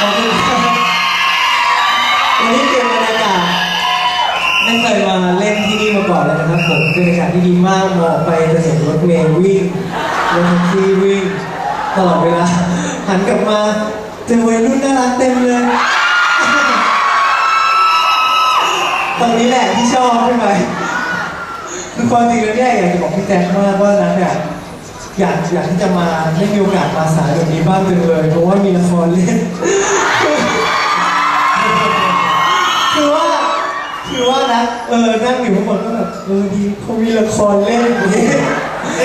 ขอบคุณครับวันนี้เตรียมบรรยากาศไม่เคยมาเล่นที่นี่มาก่อนเลยนะครับผมบรรยากาศที่ดีมากมองไปจะเห็นรถเมล์วิ่งรถแท็กซี่วิ่งตลอดเวลาหันกลับมาเจอวัยรุ่นน่ารักเต็มเลยตรงนี้แหละที่ชอบใช่ไหมคือความจริงแล้วเนี่ยอยากจะบอกพี่แจ๊คมากว่านั้นเนี่ย อยากอยากที่จะมาได้มีโอกาสมาสายแบบนี้บ้างจังเลย เพราะว่ามีละครเล่น คือว่าคือว่านะเออนั่งอยู่ข้างบนก็แบบเออดีเขามีละครเล่นอย่างนี้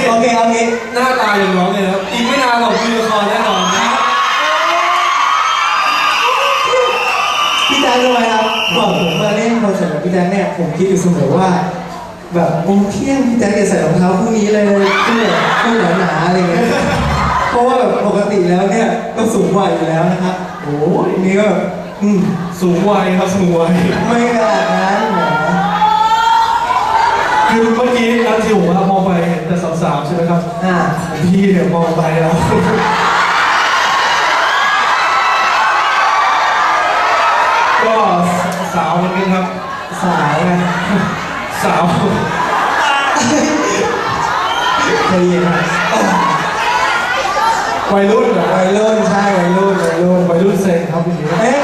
โอเคโอเคหน้าตาอย่างน้องเลยนะครับอีกไม่นานหรอกมีละครแน่นอนนะครับพี่แจ๊ครู้ไหมครับก่อนผมมาเล่นคอนเสิร์ตกับพี่แจ๊คเนี่ยผมคิดอยู่เสมอว่า แบบโอ้เที่ยงพี่แจ๊คจะใส่รองเท้าคู่นี้เลยคู่แบบคู่หนาๆอะไรเงี้ยเพราะว่าแบบปกติแล้วเนี่ยก็สูงกว่าอยู่แล้วนะครับโอ้ยนี่ก็แบบอืมสูงวัยครับสูงวัยไม่ขนาดนั้นแหมคือเมื่อกี้นัทที่ผมว่ามองไปเห็นแต่สาวๆใช่ไหมครับอ่าของพี่เนี่ยมองไปแล้วก็สาวเหมือนกันครับสายไง สาวเคยเห็นไหมวัยรุ่นเหรอวัยรุ่นใช่วัยรุ่นวัยรุ่นวัยรุ่นเซ็งครับอย่างนี้เอ๊ะ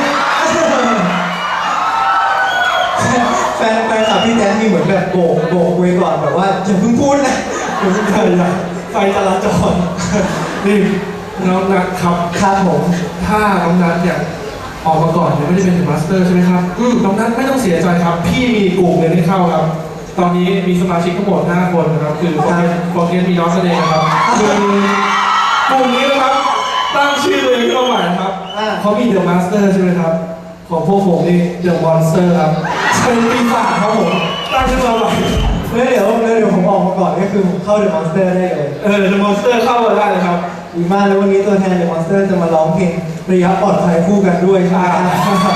แฟนแฟนคลับพี่แจ๊คมีเหมือนแบบโบกโบกไว้ก่อนแบบว่าอย่าเพิ่งพูดนะอย่าเพิ่งเดินนะไฟจราจรนี่น้องนัทครับครับผมถ้าน้องนัทเนี่ยออกมาก่อนเนี่ยไม่ได้เป็นมาสเตอร์ใช่ไหมครับอืมน้องนัทไม่ต้องเสียใจครับ พี่มีกลุ่มเงินให้เข้าครับ ตอนนี้มีสมาชิกทั้งหมด 5 คนนะครับ คือโปรเกนโปรเกนมีน้องเสน่ห์นะครับคือกลุ่มนี้นะครับ ตั้งชื่อเลยขึ้นมาใหม่นะครับอ่า เขามีเดอะมาสเตอร์ใช่ไหมครับ ของพวกผมนี่เดอะมอนสเตอร์ครับเป็นปีศาจครับผมตั้งขึ้นมาใหม่แล้วเดี๋ยวแล้วเดี๋ยวผมออกมาก่อนก็คือผมเข้าเดอะมอนสเตอร์ได้เลยเออเดอะมอนสเตอร์เข้ามาได้เลยครับ ดีมากแล้ววันนี้ตัวแทนเดอะมอนสเตอร์จะมาร้องเพลงระยะปลอดภัยคู่กันด้วยใช่ไหมครับ